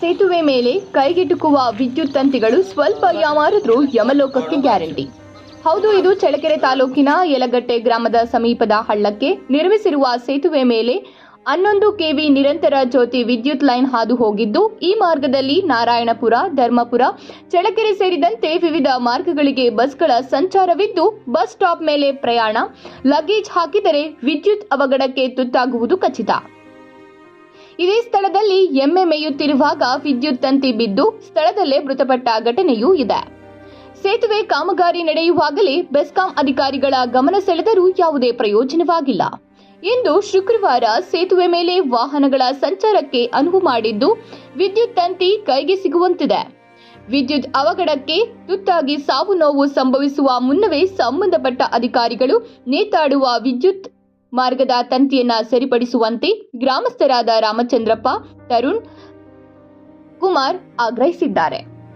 ಸೇತುವೆ ಮೇಲೆ ಕೈಗೆಟುಕುವ ವಿದ್ಯುತ್ ತಂತಿಗಳು ಸ್ವಲ್ಪ ಯಾವಾರಿದ್ರೂ ಯಮಲೋಕಕ್ಕೆ ಗ್ಯಾರಂಟಿ. ಹೌದು, ಇದು ಚಳ್ಳಕೆರೆ ತಾಲೂಕಿನ ಯಲಗಟ್ಟೆ ಗ್ರಾಮದ ಸಮೀಪದ ಹಳ್ಳಕ್ಕೆ ನಿರ್ಮಿಸಿರುವ ಸೇತುವೆ ಮೇಲೆ ಹನ್ನೊಂದು ಕೆವಿ ನಿರಂತರ ಜ್ಯೋತಿ ವಿದ್ಯುತ್ ಲೈನ್ ಹಾದು ಹೋಗಿದ್ದು, ಈ ಮಾರ್ಗದಲ್ಲಿ ನಾರಾಯಣಪುರ, ಧರ್ಮಪುರ, ಚಳ್ಳಕೆರೆ ಸೇರಿದಂತೆ ವಿವಿಧ ಮಾರ್ಗಗಳಿಗೆ ಬಸ್ಗಳ ಸಂಚಾರವಿದ್ದು, ಬಸ್ ಸ್ಟಾಪ್ ಮೇಲೆ ಪ್ರಯಾಣ, ಲಗೇಜ್ ಹಾಕಿದರೆ ವಿದ್ಯುತ್ ಅವಘಡಕ್ಕೆ ತುತ್ತಾಗುವುದು ಖಚಿತ. ಇದೇ ಸ್ಥಳದಲ್ಲಿ ಎಮ್ಮೆ ಮೇಯುತ್ತಿರುವಾಗ ವಿದ್ಯುತ್ ತಂತಿ ಬಿದ್ದು ಸ್ಥಳದಲ್ಲೇ ಮೃತಪಟ್ಟ ಘಟನೆಯೂ ಇದೆ. ಸೇತುವೆ ಕಾಮಗಾರಿ ನಡೆಯುವಾಗಲೇ ಬೆಸ್ಕಾಂ ಅಧಿಕಾರಿಗಳ ಗಮನ ಸೆಳೆದರೂ ಯಾವುದೇ ಪ್ರಯೋಜನವಾಗಿಲ್ಲ. ಇಂದು ಶುಕ್ರವಾರ ಸೇತುವೆ ಮೇಲೆ ವಾಹನಗಳ ಸಂಚಾರಕ್ಕೆ ಅನುವು ಮಾಡಿದ್ದು ವಿದ್ಯುತ್ ತಂತಿ ಕೈಗೆ ಸಿಗುವಂತಿದೆ. ವಿದ್ಯುತ್ ಅವಘಡಕ್ಕೆ ತುತ್ತಾಗಿ ಸಾವು ನೋವು ಸಂಭವಿಸುವ ಮುನ್ನವೇ ಸಂಬಂಧಪಟ್ಟ ಅಧಿಕಾರಿಗಳು ನೇತಾಡುವ ವಿದ್ಯುತ್ ಮಾರ್ಗದ ತಂತಿಯನ್ನ ಸರಿಪಡಿಸುವಂತೆ ಗ್ರಾಮಸ್ಥರಾದ ರಾಮಚಂದ್ರಪ್ಪ ತರುಣ್ ಕುಮಾರ್ ಆಗ್ರಹಿಸಿದ್ದಾರೆ.